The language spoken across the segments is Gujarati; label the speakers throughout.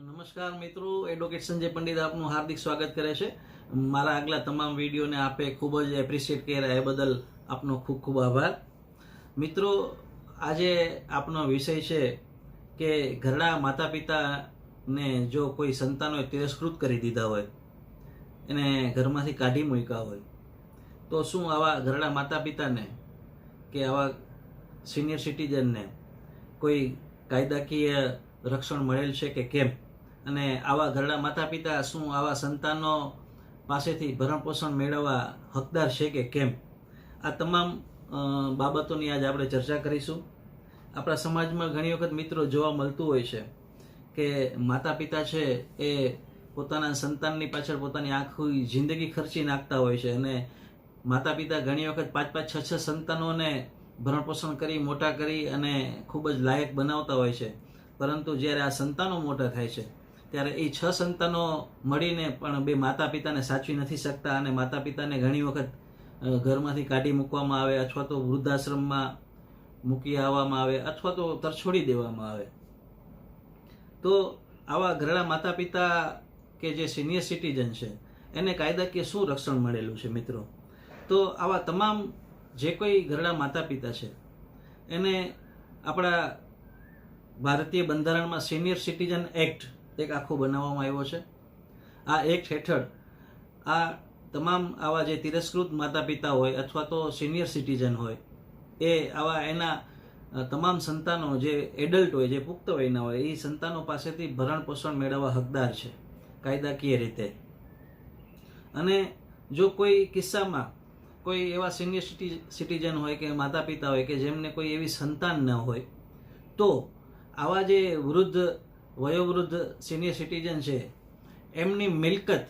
Speaker 1: નમસ્કાર મિત્રો એડવોકેટ સંજય પંડિત આપનું હાર્દિક સ્વાગત કરે છે. મારા આગલા તમામ વિડીયોને આપે ખૂબ જ એપ્રિશિએટ કર્યા, એ બદલ આપનો ખૂબ ખૂબ આભાર. મિત્રો, આજે આપનો વિષય છે કે ઘરડા માતા પિતાને જો કોઈ સંતાનોએ તિરસ્કૃત કરી દીધા હોય, એને ઘરમાંથી કાઢી મૂક્યા હોય, તો શું આવા ઘરડા માતા પિતાને કે આવા સિનિયર સિટીઝનને કોઈ કાયદાકીય રક્ષણ મળેલ છે કે કેમ? અને આવા ઘરડા માતા પિતા શું આવા સંતાનો પાસેથી ભરણપોષણ મેળવવા હકદાર છે કે કેમ? આ તમામ બાબતોની આજ આપણે ચર્ચા કરીશું. આપણા સમાજમાં ઘણી વખત મિત્રો જોવા મળતું હોય છે કે માતા પિતા છે એ પોતાના સંતાનની પાછળ પોતાની આખી જિંદગી ખર્ચી નાખતા હોય છે અને માતા પિતા ઘણી વખત પાંચ પાંચ છ છ સંતાનોને ભરણપોષણ કરી, મોટા કરી અને ખૂબ જ લાયક બનાવતા હોય છે. પરંતુ જ્યારે આ સંતાનો મોટા થાય છે ત્યારે એ છ સંતાનો મળીને પણ બે માતા પિતાને સાચવી નથી શકતા અને માતા પિતાને ઘણી વખત ઘરમાંથી કાઢી મૂકવામાં આવે અથવા તો વૃદ્ધાશ્રમમાં મૂકી આવવામાં આવે અથવા તો તરછોડી દેવામાં આવે. તો આવા ઘરડા માતા પિતા કે જે સિનિયર સિટીઝન છે, એને કાયદાકીય શું રક્ષણ મળેલું છે મિત્રો? તો આવા તમામ જે કોઈ ઘરડા માતા પિતા છે, એને આપણા ભારતીય બંધારણમાં સિનિયર સિટીઝન એક્ટ એક આખો બનાવવામાં આવ્યો છે. આ એક્ટ હેઠળ આ તમામ આવા જે તિરસ્કૃત માતા પિતા હોય અથવા તો સિનિયર સિટીઝન હોય, એ આવા એના તમામ સંતાનો જે એડલ્ટ હોય, જે પુખ્ત વયના હોય, એ સંતાનો પાસેથી ભરણ પોષણ મેળવવા હકદાર છે, કાયદાકીય રીતે. અને જો કોઈ કિસ્સામાં કોઈ એવા સિનિયર સિટીઝન હોય કે માતા પિતા હોય કે જેમને કોઈ એવી સંતાન ન હોય, તો આવા જે વૃદ્ધ વયોવૃદ્ધ સિનિયર સિટીઝન છે, એમની મિલકત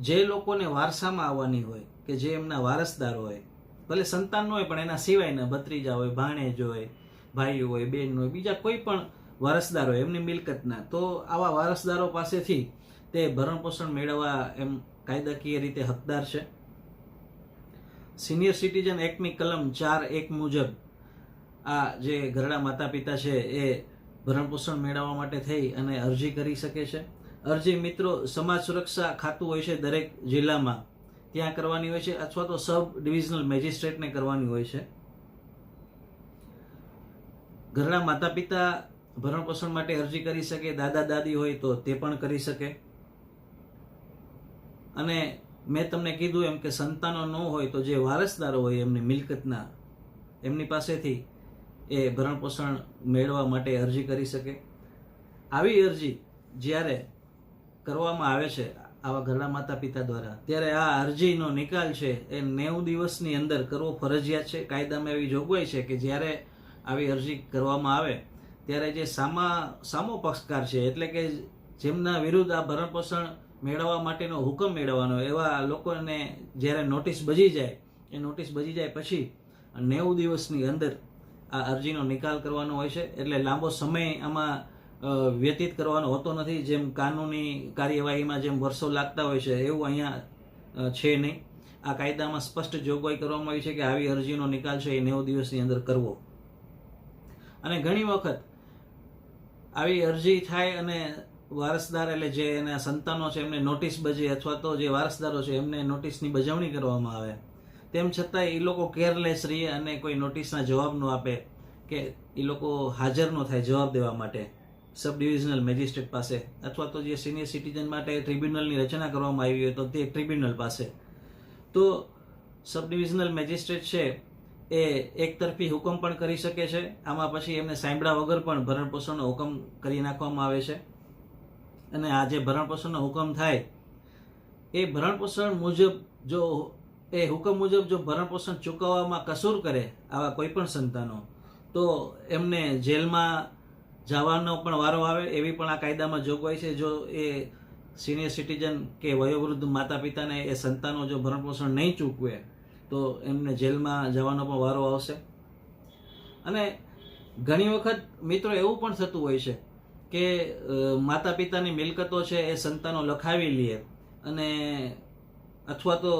Speaker 1: જે લોકોને વારસામાં આવવાની હોય કે જે એમના વારસદાર હોય, ભલે સંતાન હોય પણ એના સિવાયના ભત્રીજા હોય, ભાણેજ હોય ભાઈ હોય, બેન હોય, બીજા કોઈ પણ વારસદાર હોય, એમની મિલકતના, તો આવા વારસદારો પાસેથી તે ભરણપોષણ મેળવવા એમ કાયદાકીય રીતે હકદાર છે. સિનિયર સિટીઝન એક્ટની કલમ ચાર એક મુજબ આ જે ઘરડા માતા પિતા છે એ ભરણપોષણ મેળવવા માટે થઈ અને અરજી કરી શકે છે. અરજી મિત્રો સમાજ સુરક્ષા ખાતું હોય છે દરેક જિલ્લામાં. ત્યાં કરવાની હોય છે અથવા તો સબ ડિવિઝનલ મેજિસ્ટ્રેટને કરવાની હોય છે. ઘરના માતા પિતા ભરણપોષણ માટે અરજી કરી શકે, દાદા દાદી હોય તો તે પણ કરી શકે. અને મેં તમને કીધું એમ કે સંતાનો ન હોય તો જે વારસદારો હોય એમની મિલકતના, એમની પાસેથી એ ભરણપોષણ મેળવવા માટે અરજી કરી શકે. આવી અરજી જ્યારે કરવામાં આવે છે આવા ઘરડા માતા પિતા દ્વારા, ત્યારે આ અરજીનો નિકાલ છે એ નેવું દિવસની અંદર કરવો ફરજિયાત છે. કાયદામાં એવી જોગવાઈ છે કે જ્યારે આવી અરજી કરવામાં આવે, ત્યારે જે સામા, સામો પક્ષકાર છે, એટલે કે જેમના વિરુદ્ધ આ ભરણપોષણ મેળવવા માટેનો હુકમ મેળવવાનો, એવા લોકોને જ્યારે નોટિસ બજી જાય, એ નોટિસ બજી જાય પછી નેવું દિવસની અંદર આ અરજીનો નિકાલ કરવાનો હોય છે, એટલે લાંબો સમય આમાં વ્યતીત કરવાનો હોતો નથી. જેમ કાનૂની કાર્યવાહીમાં જેમ વર્ષો લાગતા હોય છે, એવું અહીંયા છે નહીં. આ કાયદામાં સ્પષ્ટ જોગવાઈ કરવામાં આવી છે કે આવી અરજીનો નિકાલ છે એ નેવું દિવસની અંદર કરવો. અને ઘણી વખત આવી અરજી થાય અને વારસદાર, એટલે જે એના સંતાનો છે, એમને નોટિસ બજે અથવા તો જે વારસદારો છે, એમને નોટિસની બજાવણી કરવામાં આવે. તેમ છતાં એ લોકો કેરલેસ રહીએ અને કોઈ નોટિસના જવાબ ન આપે કે એ લોકો હાજર ન થાય જવાબ દેવા માટે સબ ડિવિઝનલ મેજિસ્ટ્રેટ પાસે. અથવા તો જે સિનિયર સિટીઝન માટે ટ્રિબ્યુનલની રચના કરવામાં આવી હોય તો તે ટ્રિબ્યુનલ પાસે. તો સબ ડિવિઝનલ મેજિસ્ટ્રેટ છે એ એકતરફી હુકમ પણ કરી શકે છે. આમાં પછી એમને સાંભળા વગર પણ ભરણપોષણનો હુકમ કરી નાખવામાં આવે છે. અને આ જે ભરણપોષણનો હુકમ થાય એ ભરણપોષણ મુજબ જો એ હુકમ મુજબ જો ભરણપોષણ ચૂકવવામાં કસૂર કરે આવા કોઈ પણ સંતાનો, તો એમને જેલમાં જવાનો પણ વારો આવે એવી પણ આ કાયદામાં જોગવાઈ છે. જો એ સિનિયર સિટીઝન કે વયોવૃદ્ધ માતા પિતાને એ સંતાનો જો ભરણપોષણ નહીં ચૂકવે, તો એમને જેલમાં જવાનો પણ વારો આવશે. અને ઘણી વખત મિત્રો એવું પણ થતું હોય છે કે માતા પિતાની મિલકતો છે એ સંતાનો લખાવી લે અને અથવા તો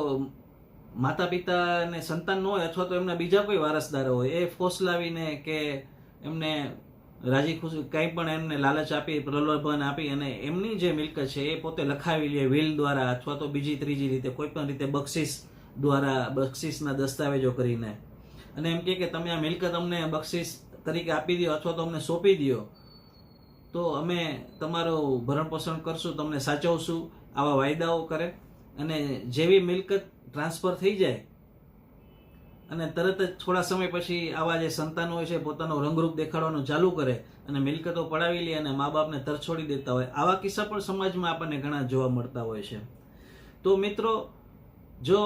Speaker 1: માતા પિતાને સંતાન ન હોય અથવા તો એમના બીજા કોઈ વારસદાર હોય, એ ફોસલાવીને કે એમને રાજી ખુશી, કંઈ પણ એમને લાલચ આપી, પ્રલોભન આપી અને એમની જે મિલકત છે એ પોતે લખાવી લે વિલ દ્વારા અથવા તો બીજી ત્રીજી રીતે કોઈ પણ રીતે બક્ષિસ દ્વારા, બક્ષિસના દસ્તાવેજો કરીને. અને એમ કે તમે આ મિલકત અમને બક્ષિસ તરીકે આપી દો અથવા તો અમને સોંપી દો, તો અમે તમારું ભરણ પોષણ કરશું, તમને સાચવશું, આવા વાયદાઓ કરે. અને જેવી મિલકત ટ્રાન્સફર થઈ જાય અને તરત જ થોડા સમય પછી આવા જે સંતાનો હોય છે, પોતાનો રંગરૂપ દેખાડવાનું ચાલુ કરે અને મિલકતો પડાવી લે અને મા બાપને તરછોડી દેતા હોય. આવા કિસ્સા પણ સમાજમાં આપણને ઘણા જોવા મળતા હોય છે. તો મિત્રો, જો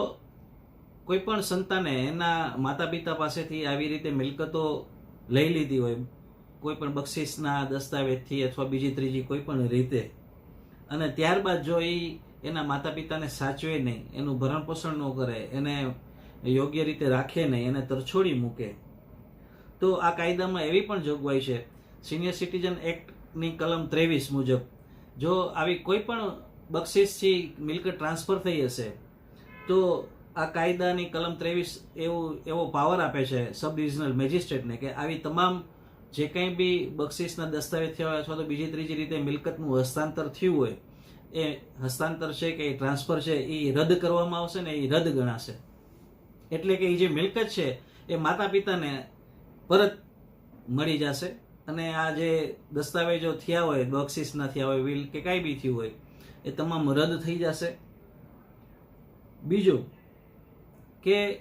Speaker 1: કોઈ પણ સંતાને એના માતા પિતા પાસેથી આવી રીતે મિલકતો લઈ લીધી હોય, કોઈ પણ બક્ષિસના દસ્તાવેજથી અથવા બીજી ત્રીજી કોઈ પણ રીતે, અને ત્યારબાદ જો એ એના માતા પિતાને સાચવે નહીં, એનું ભરણ પોષણ ન કરે, એને યોગ્ય રીતે રાખે નહીં, એને તરછોડી મૂકે. તો આ કાયદામાં એવી પણ જોગવાઈ છે સિનિયર સિટીઝન એક્ટની કલમ ત્રેવીસ મુજબ, જો આવી કોઈ પણ બક્ષિસથી મિલકત ટ્રાન્સફર થઈ હશે, તો આ કાયદાની કલમ ત્રેવીસ એવું, એવો પાવર આપે છે સબ ડિવિઝનલ મેજિસ્ટ્રેટને કે આવી તમામ જે કંઈ બી બક્ષિસના દસ્તાવેજ થયા અથવા તો બીજી ત્રીજી રીતે મિલકતનું હસ્તાંતર થયું હોય એ હસ્તાંતર છે કે એ ટ્રાન્સફર છે, એ રદ કરવામાં આવશે ને એ રદ ગણાશે. એટલે કે એ જે મિલકત છે, એ માતા પિતાને પરત મળી જશે અને આ જે દસ્તાવેજો થયા હોય બક્ષિસના થયા હોય, વિલ કે કાંઈ બી થયું હોય, એ તમામ રદ થઈ જશે. બીજું કે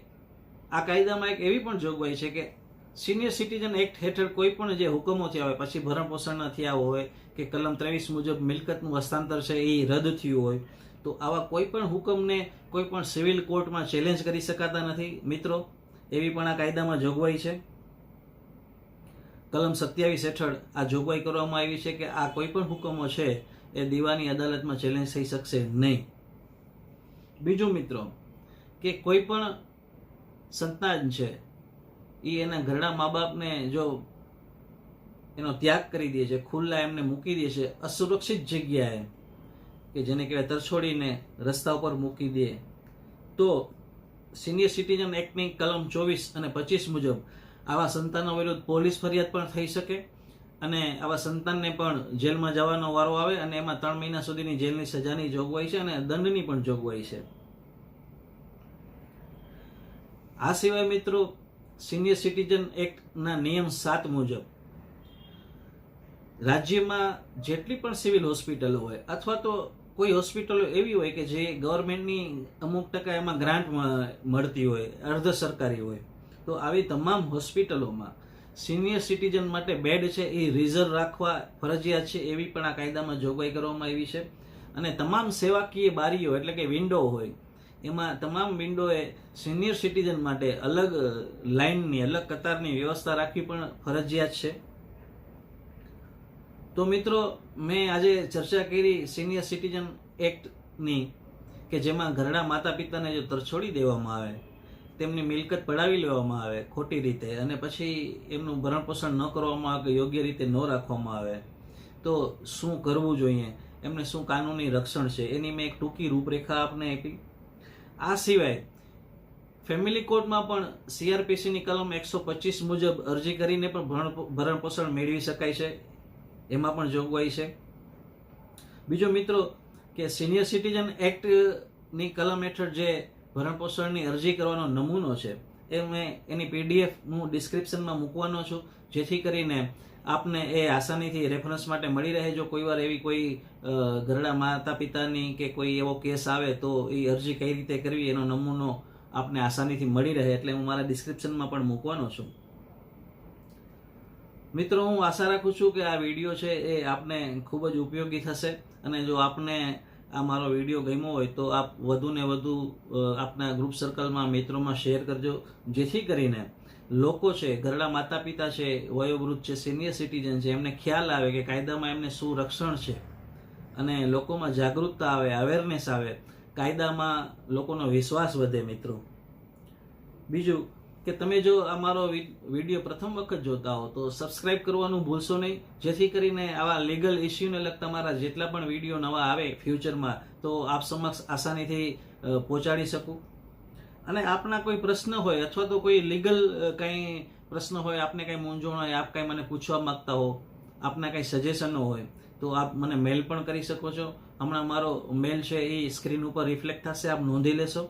Speaker 1: આ કાયદામાં એક એવી પણ જોગવાઈ છે કે સિનિયર સિટીઝન એક્ટ હેઠળ કોઈ પણ જે હુકમો થયા હોય, પછી ભરણ પોષણના થયા હોય કે કલમ ત્રેવીસ મુજબ મિલકતનું હસ્તાંતર છે, એ રદ થયું હોય, તો આવા કોઈ પણ હુકમને કોઈ પણ સિવિલ કોર્ટમાં ચેલેન્જ કરી શકાતા નથી. મિત્રો, એવી પણ આ કાયદામાં જોગવાઈ છે. કલમ સત્યાવીસ હેઠળ આ જોગવાઈ કરવામાં આવી છે કે આ કોઈ પણ હુકમો છે, એ દીવાની અદાલતમાં ચેલેન્જ થઈ શકશે નહીં. બીજું મિત્રો, કે કોઈ પણ સંતાન છે એ એના ઘરડા મા બાપને જો એનો ત્યાગ કરી દે છે, ખુલ્લા એમને મૂકી દે છે, અસુરક્ષિત જગ્યાએ કે જેને કહેવાય તરછોડીને રસ્તા ઉપર મૂકી દે. તો સિનિયર સિટીઝન એક્ટની કલમ ચોવીસ અને પચીસ મુજબ આવા સંતાનો વિરુદ્ધ પોલીસ ફરિયાદ પણ થઈ શકે અને આવા સંતાનને પણ જેલમાં જવાનો વારો આવે અને એમાં ત્રણ મહિના સુધીની જેલની સજાની જોગવાઈ છે અને દંડની પણ જોગવાઈ છે. આ સિવાય મિત્રો સિનિયર સિટીઝન એક્ટના નિયમ સાત મુજબ રાજ્યમાં જેટલી પણ સિવિલ હોસ્પિટલો હોય અથવા તો કોઈ હોસ્પિટલો એવી હોય કે જે ગવર્મેન્ટની અમુક ટકા એમાં ગ્રાન્ટ મળતી હોય, અર્ધ સરકારી હોય, તો આવી તમામ હોસ્પિટલોમાં સિનિયર સિટીઝન માટે બેડ છે એ રિઝર્વ રાખવા ફરજિયાત છે એવી પણ આ કાયદામાં જોગવાઈ કરવામાં આવી છે. અને તમામ સેવાકીય બારીઓ એટલે કે વિન્ડો હોય એમાં તમામ વિન્ડોએ સિનિયર સિટીઝન માટે અલગ લાઇનની અલગ કતારની વ્યવસ્થા રાખવી પણ ફરજિયાત છે. તો મિત્રો, મેં આજે ચર્ચા કરી સિનિયર સિટીઝન એક્ટની કે જેમાં ઘરડા માતા પિતાને જો તરછોડી દેવામાં આવે, તેમની મિલકત પડાવી લેવામાં આવે ખોટી રીતે અને પછી એમનું ભરણ પોષણ ન કરવામાં આવે કે યોગ્ય રીતે ન રાખવામાં આવે, તો શું કરવું જોઈએ? એમને શું કાનૂની રક્ષણ છે? એની મેં એક ટૂંકી રૂપરેખા આપને આપી. આ સિવાય ફેમિલી કોર્ટમાં પણ સીઆરપીસીની કલમ એકસો પચીસ મુજબ અરજી કરીને પણ ભરણ ભરણ પોષણ મેળવી શકાય છે. એમાં પણ જોગવાઈ છે. બીજો મિત્રો કે સિનિયર સિટીઝન એક્ટની કલમ હેઠળ જે ભરણ પોષણની અરજી કરવાનો નમૂનો છે, એ મેં એની પીડીએફ હું ડિસ્ક્રિપ્શનમાં મૂકવાનો છું. જેથી કરીને આપને એ આસાનીથી રેફરન્સ માટે મળી રહે. જો કોઈ વાર એવી કોઈ ઘરડા માતા પિતાની કે કોઈ એવો કેસ આવે તો એ અરજી કઈ રીતે કરવી, એનો નમૂનો આપને આસાનીથી મળી રહે એટલે હું મારા ડિસ્ક્રિપ્શનમાં પણ મૂકવાનો છું. મિત્રો, હું આશા રાખું છું કે આ વીડિયો છે એ આપને ખૂબ જ ઉપયોગી થશે અને જો આપને આ મારો વીડિયો ગમ્યો હોય તો આપ વધુ ને વધુ આપના ગ્રુપ સર્કલમાં મિત્રોમાં શેર કરજો. જેથી કરીને લોકો છે, ઘરડા માતા પિતા છે, વયોવૃદ્ધ છે સિનિયર સિટીઝન છે, એમને ખ્યાલ આવે કે કાયદામાં એમને શું રક્ષણ છે. અને લોકોમાં જાગૃતતા આવે અવેરનેસ આવે, કાયદામાં લોકોનો વિશ્વાસ વધે મિત્રો. બીજું કે તમે જો આ મારો વીડિયો પ્રથમ વખત જોતા હો, તો સબસ્ક્રાઇબ કરવાનું ભૂલશો નહીં. જેથી કરીને આવા લીગલ ઇસ્યુને લગતા મારા જેટલા પણ વીડિયો નવા આવે ફ્યુચરમાં તો આપ સમક્ષ આસાનીથી પહોંચાડી શકું. અને આપના કોઈ પ્રશ્ન હોય અથવા તો કોઈ લીગલ કંઈ પ્રશ્ન હોય, આપને કંઈ મૂંઝવણ હોય, આપ કંઈ મને પૂછવા માંગતા હો, આપના કંઈ સજેશનો હોય, તો આપ મને મેલ પણ કરી શકો છો. હમણાં મારો મેલ છે એ સ્ક્રીન ઉપર રિફ્લેક્ટ થશે, આપ નોંધી લેશો.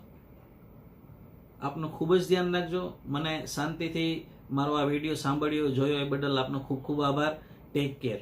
Speaker 1: આપનું ખૂબ જ ધ્યાન રાખજો. મને શાંતિથી મારો આ વીડિયો સાંભળ્યો, જોયો, એ બદલ આપનો ખૂબ ખૂબ આભાર. Take care